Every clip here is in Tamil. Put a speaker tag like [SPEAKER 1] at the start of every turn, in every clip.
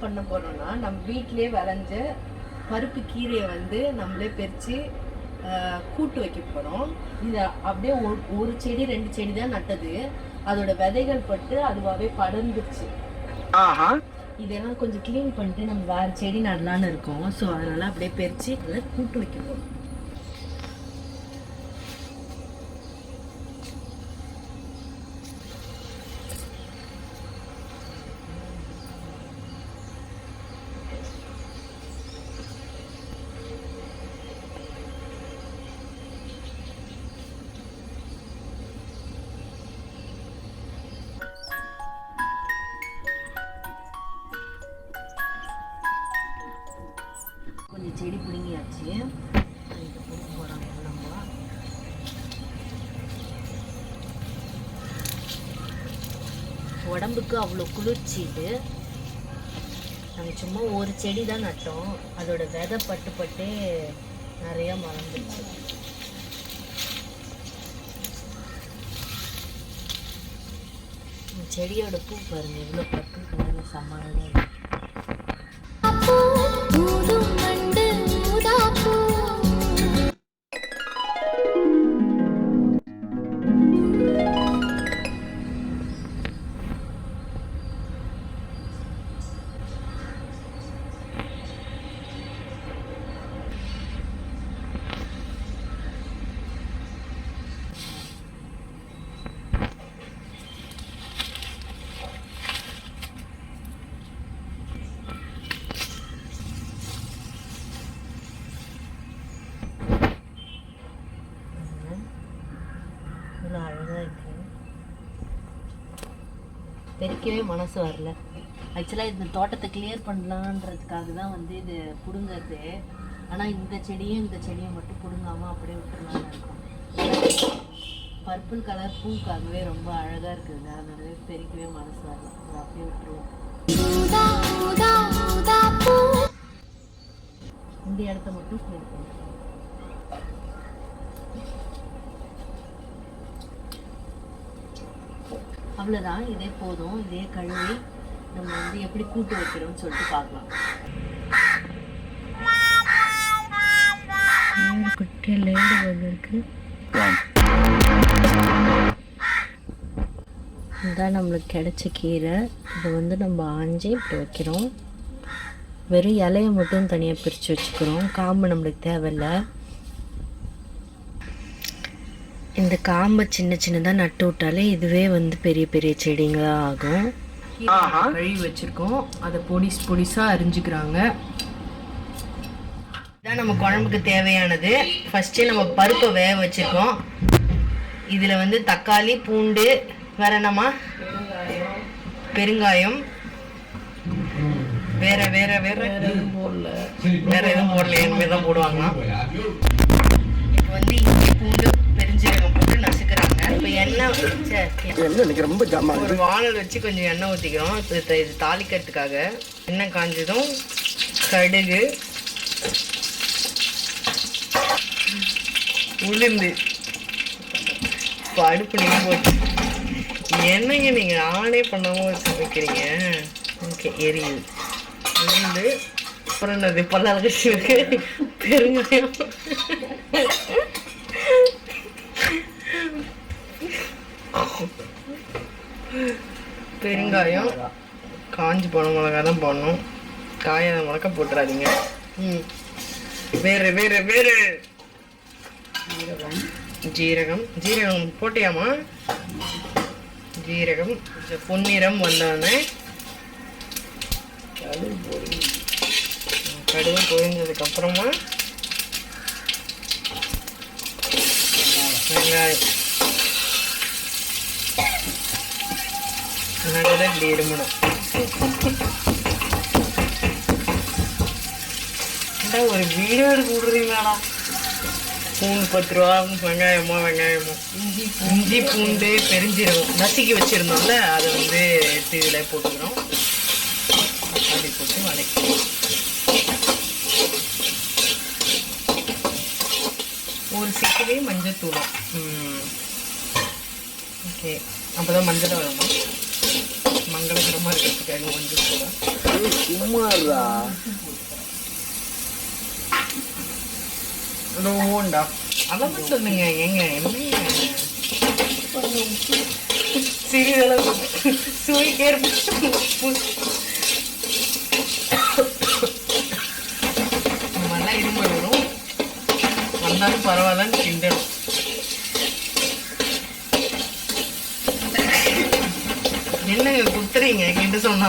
[SPEAKER 1] பண்ண போறோம்னா நம்ம வீட்டிலேயே விளைஞ்ச பருப்பு கீரையை வந்து நம்மளே ஆஹ், கூட்டு வைக்க போறோம். இது அப்படியே ஒரு- செடி ரெண்டு செடி தான் நட்டது. அதோட விதைகள் பட்டு அதுவாகவே படர்ந்துருச்சு. இதெல்லாம் கொஞ்சம் க்ளீன் பண்ணிட்டு நம்ம வேற செடி நடலான்னு இருக்கோம். ஸோ அதனால அப்படியே பறிச்சு அதை கூட்டு வைக்க போறோம். உடம்புக்கு அவ்வளோ குளிர்ச்சி இது நாங்கள் சும்மா ஒரு செடி தான் நட்டோம். அதோட விதை பட்டு பட்டே நிறையா மறந்துச்சு. செடியோட பூ பாருங்க எவ்வளோ பட்டு கலரில் சமாளியாக இவ்வளோ அழகாக இருக்கு. பெருக்கவே மனசு வரல. ஆக்சுவலாக இந்த தோட்டத்தை கிளியர் பண்ணலான்றதுக்காக தான் வந்து இது பிடுங்கிறது. ஆனால் இந்த செடியும் இந்த செடியும் மட்டும் பிடுங்காம அப்படியே விட்டுறலாம்னு இருக்கோம் பர்பிள் கலர் பூக்காகவே ரொம்ப அழகாக இருக்குது. அதனாலவே பெருக்கவே மனசு வரல. அதை அப்படியே விட்டுருவோம். இந்த இடத்த மட்டும் கிளியர் பண்ணுறோம் அவ்வளோதான் இதே போதும். இதே கழுவி நம்ம வந்து எப்படி கூட்டு வைக்கிறோம்னு சொல்லிட்டு பார்க்கலாம். குட்டிய லேடு வந்திருக்கு இதுதான் நம்மளுக்கு கிடைச்ச கீரை. இதை வந்து நம்ம ஆஞ்சி இப்படி வைக்கிறோம். வெறும் இலையை மட்டும் தனியாக பிரித்து வச்சுக்கிறோம். காம்பு நம்மளுக்கு தேவையில்லை. இந்த காம்பை சின்ன சின்னதாக நட்டு விட்டாலே இதுவே வந்து பெரிய பெரிய செடிங்களாக ஆகும். கழுவி வச்சுருக்கோம். அதை பொடிஸ் பொடிசாக அரிஞ்சுக்கிறாங்க. இதான் நம்ம குழம்புக்கு தேவையானது. ஃபஸ்ட்டே நம்ம பருப்பை வேக வச்சுருக்கோம். இதில் வந்து தக்காளி பூண்டு வேற என்னம்மா? பெருங்காயம். வேற வேற வேற? போடல. வேற எதுவும் போடல. இனிமேல் தான் போடுவாங்க இப்போ வந்து இஞ்சி பூண்டு பெருஞ்சீரகம் இப்போ எண்ணெய்
[SPEAKER 2] இன்னைக்கு ரொம்ப ஜாமா
[SPEAKER 1] ஒரு வானல் வச்சு கொஞ்சம் எண்ணெய் ஊற்றிக்கிறோம் இது தாளிக்கிறதுக்காக. எண்ணெய் காஞ்சதும் கடுகு உளுந்து. இப்போ அடுப்பு நீங்கள் போட்டு என்னங்க நீங்கள் ஆனே பண்ணாமல் சமைக்கிறீங்க? ஓகே எரியுது. உளுந்து அப்புறம் என்னது பல்லால் கட்சி பெருங்காயம் பெருங்காயம் காஞ்சி போன மிளகா தான் போடணும். காயாத மிளகா போட்டுறாதீங்க. ம். வேறு வேறு வேறு. ஜீரகம். ஜீரகம். போட்டியாமா ஜீரகம். பொன்னிறம் வந்தோடனே கடுகு பொரிஞ்சதுக்கு அப்புறமா வெங்காயம். நல்லா இப்படி இருமணும் ஏன்டா ஒரு வீடியோ எடுக்க விடுறீங்களாடா? பூண்டு பத்து ரூபா வெங்காயமோ வெங்காயமோ. இஞ்சி இஞ்சி பூண்டு பெருஞ்சீரகம் நசுக்கி வச்சுருந்தோம்ல அதை வந்து எடுத்து இதில் போட்டுக்கிறோம். அப்படி போட்டு வதக்கிறோம். ஒரு சிக்கலே மஞ்சள் தூளும் ஓகே. அப்போ தான் மஞ்சள் வருமா. மங்களகரமாக இருக்கிறதுக்காக மஞ்சள் போடுறேன்
[SPEAKER 2] சும்மாடா
[SPEAKER 1] லோண்டா அதான் சொல்லுங்க. ஏங்க என்ன சிறிதளவு சுவைக்கேற்ப உப்பு. மாதிரிலாம் இருமல் வரும் வந்தாலும் பரவாயில்லன்னு கிண்டணும். என்னங்க குத்துறீங்க? கிட்ட சொன்னா.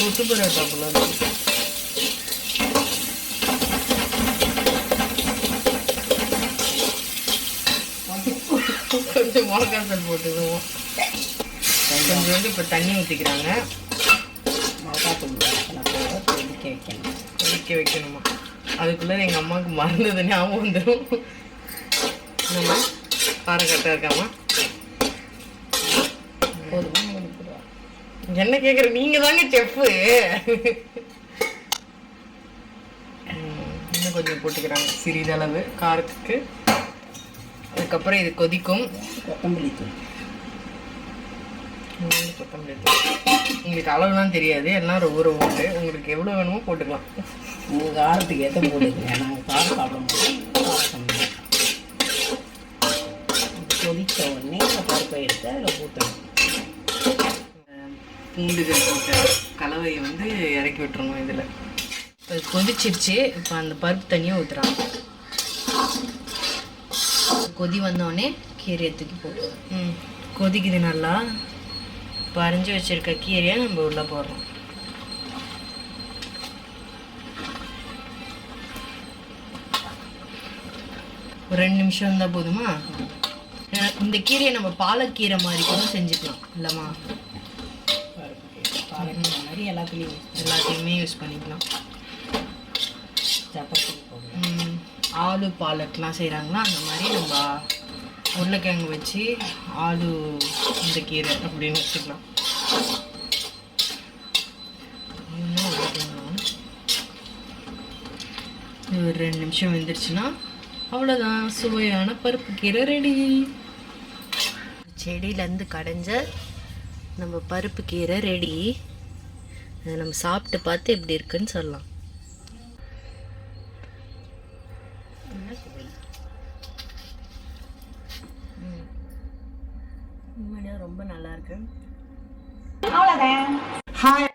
[SPEAKER 1] குத்து பரோட்டா போல இருக்கு. கொஞ்சம் மிளகாத்தல் போட்டுக்குவோம். கொஞ்சம் வந்து இப்போ தண்ணி ஊற்றிக்கிறாங்க
[SPEAKER 2] மிளகாத்தூள் கொதிக்க வைக்கணும்.
[SPEAKER 1] கொதிக்க வைக்கணுமா? அதுக்குள்ளே எங்கள் அம்மாவுக்கு மறந்தது ஞாபகம் வந்துடும் நம்ம காரக்கட்டை இருக்காமா
[SPEAKER 2] போதுமா
[SPEAKER 1] என்ன கேட்குற நீங்கள் தாங்க செஃப்பு இன்னும் கொஞ்சம் போட்டுக்கிறாங்க. சிறிதளவு காரத்துக்கு. அதுக்கப்புறம் இது கொதிக்கும்.
[SPEAKER 2] கொத்தமல்லி தூள்.
[SPEAKER 1] கொத்தமல்லி தூள். உங்களுக்கு அளவுலாம் தெரியாது. எல்லாம் ஊற போட்டு உங்களுக்கு எவ்வளோ வேணுமோ போட்டுக்கலாம்.
[SPEAKER 2] உங்கள் காரத்துக்கு ஏற்ற போட்டுக்கங்க. நாங்கள் காரம் சாப்பிட மாட்டோம் காரம் கம்மியாக கொதித்த உடனே அந்த பருப்பை எடுத்து அதில் போட்டுருவோம்
[SPEAKER 1] பூண்டுகள் போட்ட கலவையை வந்து இறக்கி இதில். இப்போ கொதிச்சிருச்சு. இப்போ அந்த பருப்பு தண்ணியை ஊற்றுறாங்க கொதி வந்தோடனே கீரையை தூக்கி போடுவோம். ம். கொதிக்குது நல்லா. இப்போ அரிஞ்சு வச்சிருக்க கீரையை நம்ம உள்ளே போடுறோம். ஒரு ரெண்டு நிமிஷம் இருந்தால் போதுமா? இந்த கீரையை நம்ம பாலக்கீரை மாதிரி கூட செஞ்சுக்கலாம். இல்லைம்மா?
[SPEAKER 2] எல்லாத்துலேயும்
[SPEAKER 1] எல்லாத்தையுமே யூஸ் பண்ணிக்கலாம்.
[SPEAKER 2] சப்பாத்தி
[SPEAKER 1] ஆலு பாலட்லாம் செய்கிறாங்கன்னா அந்த மாதிரி நம்ம உருளைக்கிழங்கு வச்சு ஆலு இந்த கீரை அப்படின்னு வச்சுக்கலாம். இன்னும் ஒரு ரெண்டு நிமிஷம் வெந்துருச்சுன்னா அவ்வளோதான் சுவையான பருப்பு கீரை ரெடி செடியிலேருந்து கடைஞ்ச நம்ம பருப்பு கீரை ரெடி அதை நம்ம சாப்பிட்டு பார்த்து எப்படி இருக்குன்னு சொல்லலாம். ரொம்ப நல்லா இருக்கு. ஹாய்